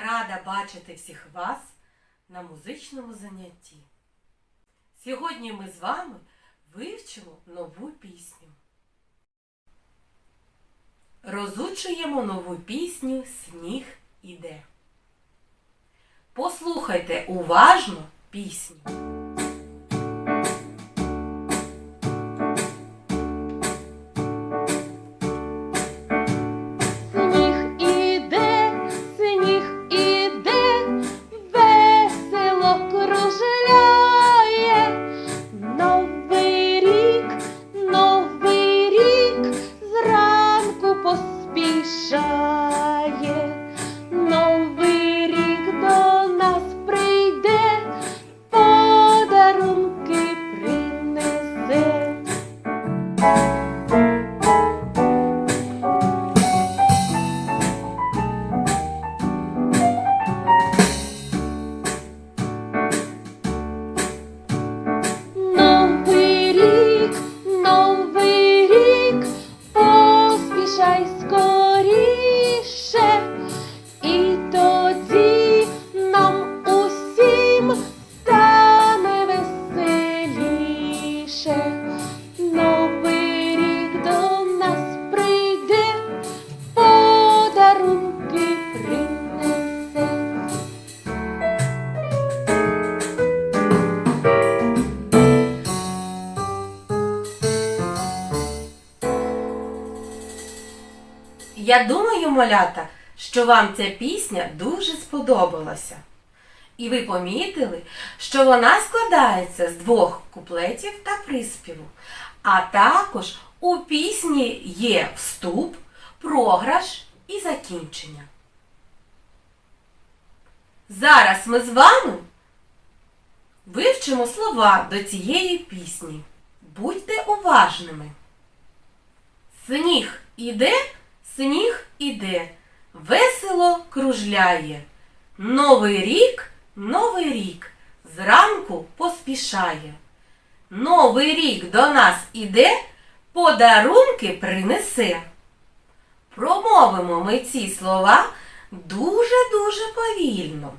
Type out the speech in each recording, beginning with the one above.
Рада бачити всіх вас на музичному занятті. Сьогодні ми з вами вивчимо нову пісню. Розучуємо нову пісню Сніг іде. Послухайте уважно пісню. Малята, що вам ця пісня дуже сподобалася. І ви помітили, що вона складається з двох куплетів та приспіву. А також у пісні є вступ, програш і закінчення. Зараз ми з вами вивчимо слова до цієї пісні. Будьте уважними. Сніг іде, сніг іде, весело кружляє. Новий рік, новий рік, зранку поспішає. Новий рік до нас іде, подарунки принесе. Промовимо ми ці слова дуже-дуже повільно.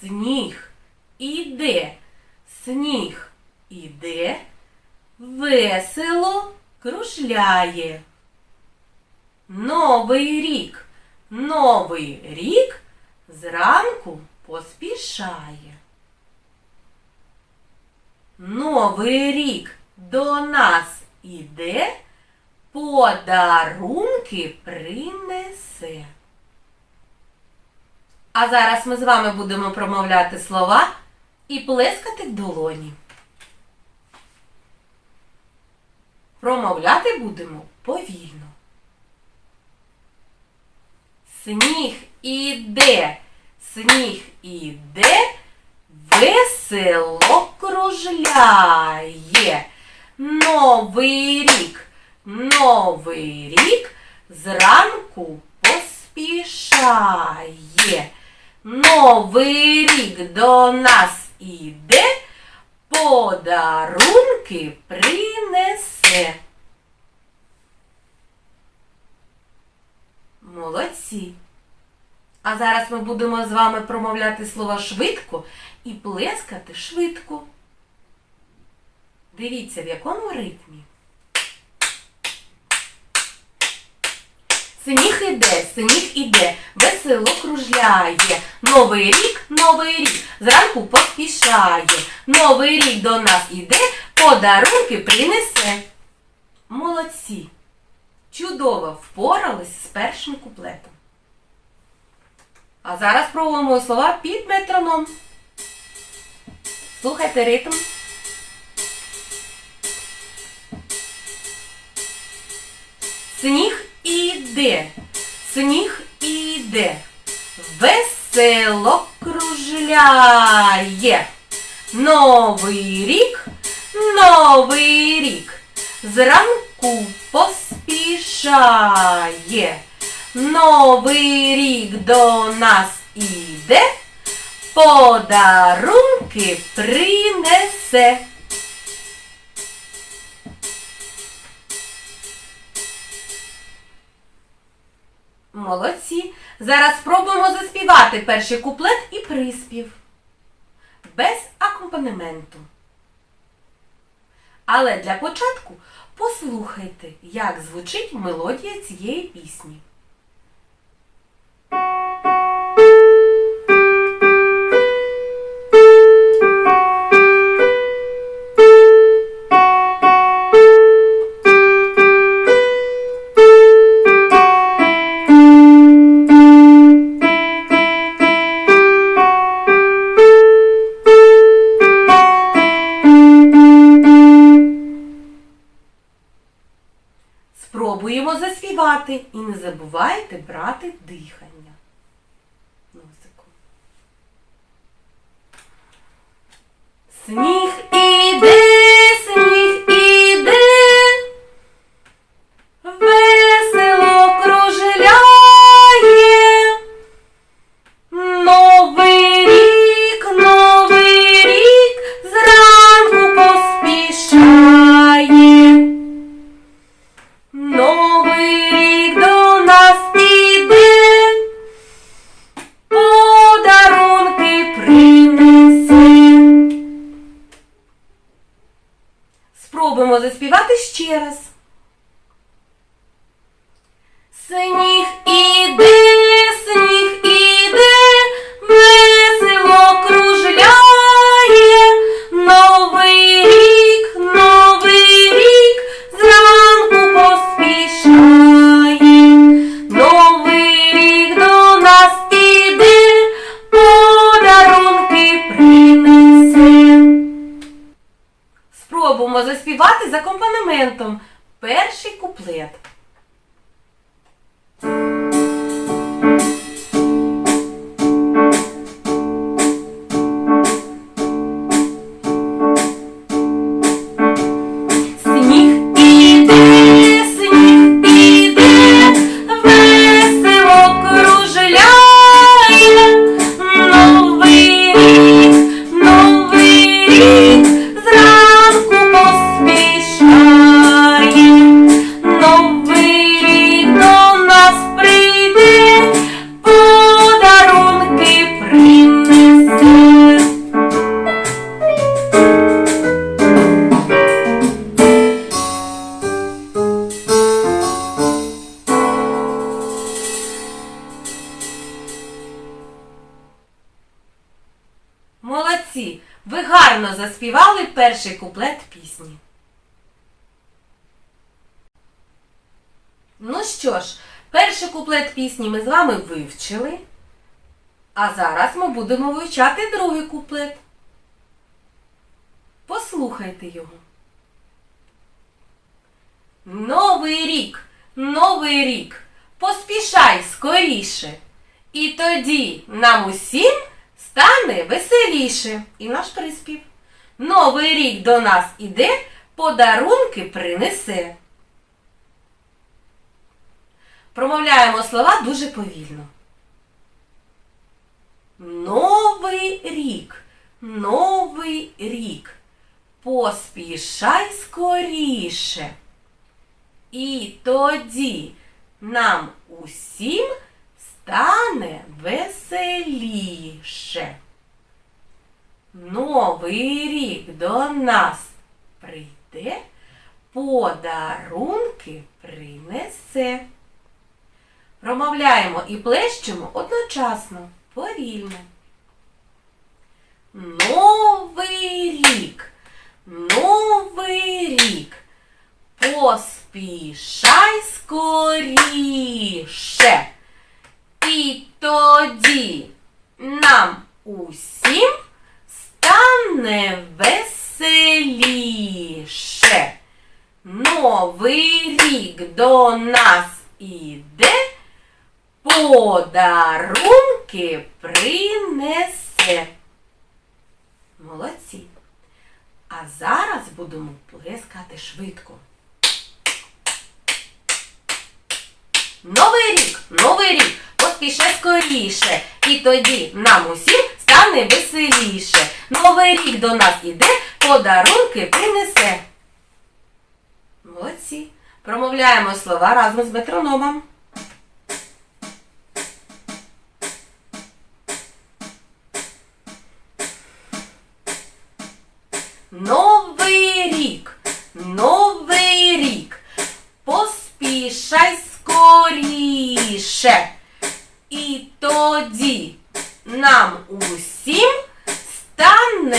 Сніг іде, сніг іде, весело кружляє. Новий рік, новий рік зранку поспішає. Новий рік до нас іде, подарунки принесе. А зараз ми з вами будемо промовляти слова і плескати в долоні. Промовляти будемо повільно. Сніг іде, сніг іде, весело кружляє. Новий рік, новий рік зранку поспішає. Новий рік до нас іде, подарунки принесе. Молодці. А зараз ми будемо з вами промовляти слова швидко і плескати швидко. Дивіться, в якому ритмі. Сніг іде, сніг іде, весело кружляє. Новий рік, новий рік, зранку поспішає. Новий рік до нас іде, подарунки принесе. Молодці! Чудово впорались з першим куплетом. А зараз пробуємо слова під метроном. Слухайте ритм. Сніг іде, сніг іде, весело кружляє. Новий рік, новий рік, зранку поспішає. Новий рік до нас іде, подарунки принесе. Молодці. Зараз спробуємо заспівати перший куплет і приспів. Без акомпанементу. Але для початку послухайте, як звучить мелодія цієї пісні. Брати дихання. Ну що ж, перший куплет пісні ми з вами вивчили. А зараз ми будемо вивчати другий куплет. Послухайте його. Новий рік, новий рік, поспішай скоріше. І тоді нам усім стане веселіше. І наш приспів. Новий рік до нас іде, подарунки принесе. Промовляємо слова дуже повільно. Новий рік, новий рік. Поспішай скоріше. І тоді нам усім стане веселіше. Новий рік до нас прийде, подарунки принесе. Промовляємо і плещемо одночасно, повільно. Новий рік, новий рік. Поспішай скоріше. І тоді нам усім стане веселіше. Новий рік до нас іде, подарунки принесе. Молодці. А зараз будемо плескати швидко. Новий рік, новий рік, поспішай скоріше. І тоді нам усім стане веселіше. Новий рік до нас іде, подарунки принесе. Молодці. Промовляємо слова разом з метрономом.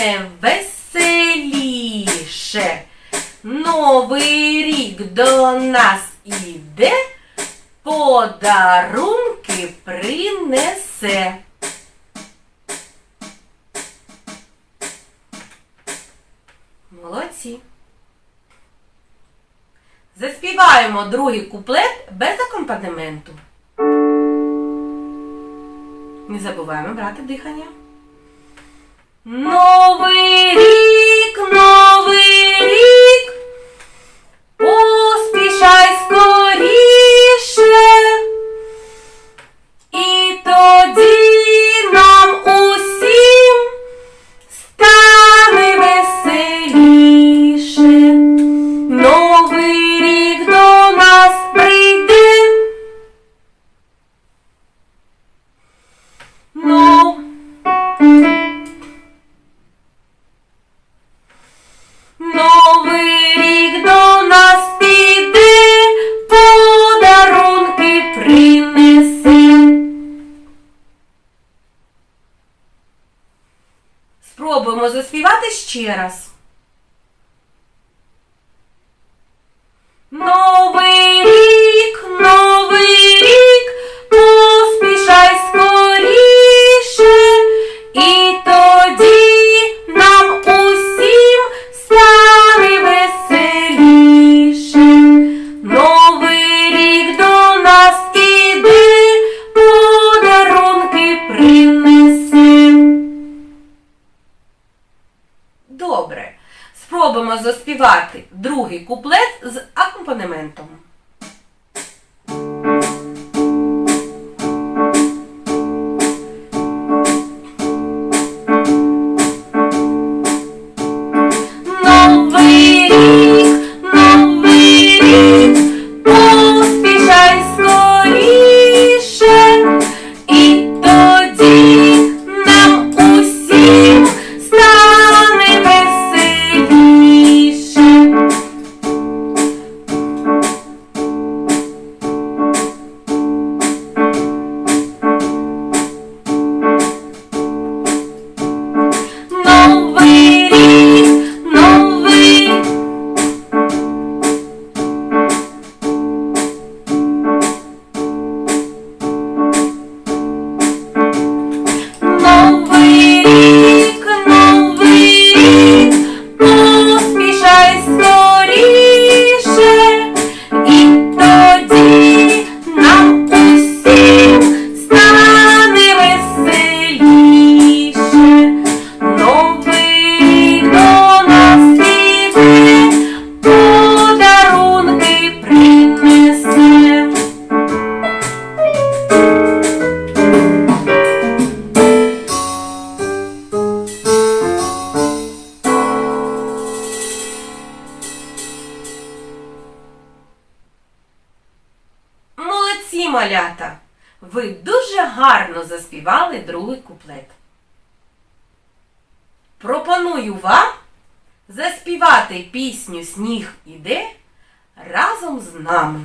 все веселіше. Новий рік до нас іде, подарунки принесе. Молодці. Заспіваємо другий куплет без акомпанементу. Не забуваємо брати дихання. Новий рік, новий рік. Спробуємо заспівати ще раз. другий куплет з акомпанементом. співати пісню Сніг іде разом з нами.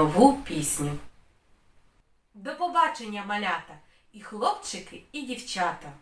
Нову пісню. До побачення, малята, і хлопчики, і дівчата.